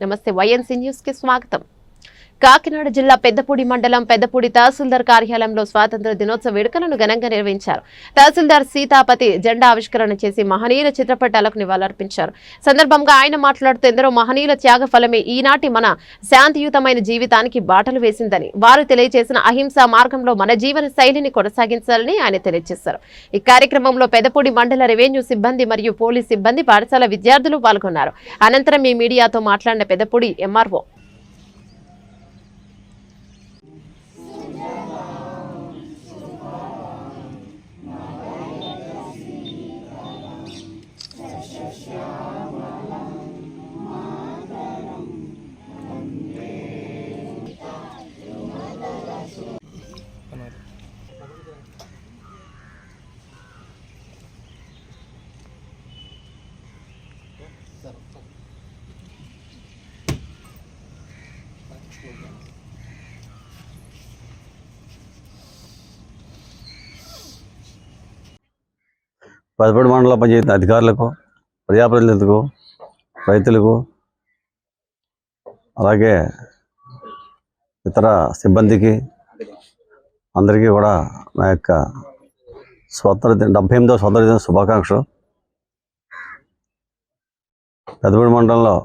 నమస్తే YNC news కి స్వాగతం కాకినాడ జిల్లా పెద్దపూడి మండలం పెద్దపూడి తహసీల్దార్ కార్యాలయంలో స్వాతంత్ర దినోత్సవ వేడుకలను ఘనంగా నిర్వహించారు. తహసీల్దార్ సీతాపతి జెండా ఆవిష్కరణ చేసి మహనీయుల చిత్రపటాలకు నివాళులర్పించారు. సందర్భంగా ఆయన మాట్లాడుతూ ఎందరో మహనీయుల త్యాగ ఫలమే ఈనాటి మన శాంతియుతమైన జీవితానికి బాటలు వేసిందని వారు తెలియజేసిన అహింసా మార్గంలో మన జీవన శైలిని కొనసాగించాలని ఆయన తెలియజేశారు. ఈ కార్యక్రమంలో పెదపూడి మండల రెవెన్యూ సిబ్బంది మరియు పోలీస్ సిబ్బంది పాఠశాల విద్యార్థులు పాల్గొన్నారు. అనంతరం ఈ మీడియాతో మాట్లాడిన పెదపూడి ఎంఆర్ఓ పెదపడి మండల పంచాయతీ అధికారులకు ప్రజాప్రతినిధులకు రైతులకు అలాగే ఇతర సిబ్బందికి అందరికీ కూడా నా యొక్క స్వతంత్ర దిన డెబ్బై ఎనిమిదవ స్వతంత్ర దిన శుభాకాంక్షలు. పెదపడి మండలంలో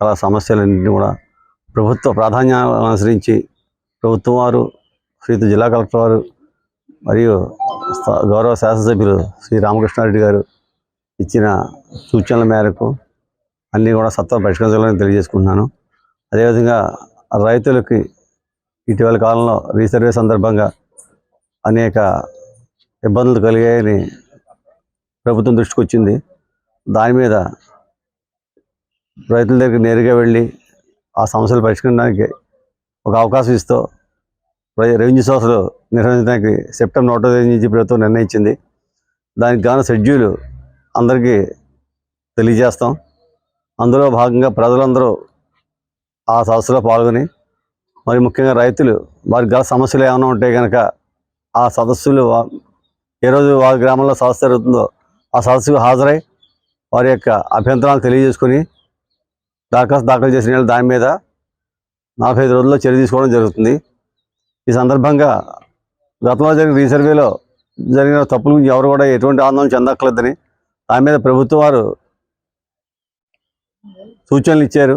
చాలా సమస్యలన్నింటినీ కూడా ప్రభుత్వ ప్రాధాన్యాలను అనుసరించి ప్రభుత్వం వారు శ్రీత జిల్లా కలెక్టర్ వారు మరియు గౌరవ శాసనసభ్యులు శ్రీ రామకృష్ణారెడ్డి గారు ఇచ్చిన సూచనల మేరకు అన్నీ కూడా సత్వర పరిష్కరించాలని తెలియజేసుకుంటున్నాను. అదేవిధంగా రైతులకి ఇటీవల కాలంలో రీసర్వే సందర్భంగా అనేక ఇబ్బందులు కలిగాయని ప్రభుత్వం దృష్టికి వచ్చింది దాని మీద రైతుల దగ్గరికి నేరుగా వెళ్ళి ఆ సమస్యలు పరిష్కరించడానికి ఒక అవకాశం ఇస్తూ రెవెన్యూ సోర్సులు నిర్వహించడానికి సెప్టెంబర్ ఒకటో తేదీ నుంచి ప్రభుత్వం నిర్ణయించింది. దానికి గాను షెడ్యూల్ అందరికీ తెలియజేస్తాం. అందులో భాగంగా ప్రజలందరూ ఆ సదస్సులో పాల్గొని మరి ముఖ్యంగా రైతులు వారికి గల సమస్యలు ఏమైనా ఉంటే కనుక ఆ సదస్సులు ఏ రోజు వారి గ్రామంలో సదస్సు జరుగుతుందో ఆ సదస్సుకు హాజరై వారి యొక్క అభ్యంతరాలు తెలియజేసుకొని దరఖాస్తు దాఖలు చేసిన వాళ్ళు దాని మీద నలభై ఐదు రోజుల్లో చర్య తీసుకోవడం జరుగుతుంది. ఈ సందర్భంగా గతంలో జరిగిన రీసర్వేలో జరిగిన తప్పుల గురించి ఎవరు కూడా ఎటువంటి ఆందోళన చెందక్కర్లేదని దాని మీద ప్రభుత్వం వారు సూచనలు ఇచ్చారు.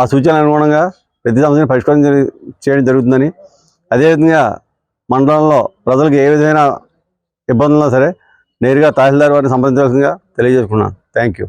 ఆ సూచనలు అనుగుణంగా ప్రతి సమస్యను పరిష్కారం చేయడం జరుగుతుందని అదేవిధంగా మండలంలో ప్రజలకు ఏ విధమైన ఇబ్బందులు సరే నేరుగా తహసీల్దార్ వారిని సంప్రదించాల్సిందిగా తెలియజేసుకున్నాను. Thank you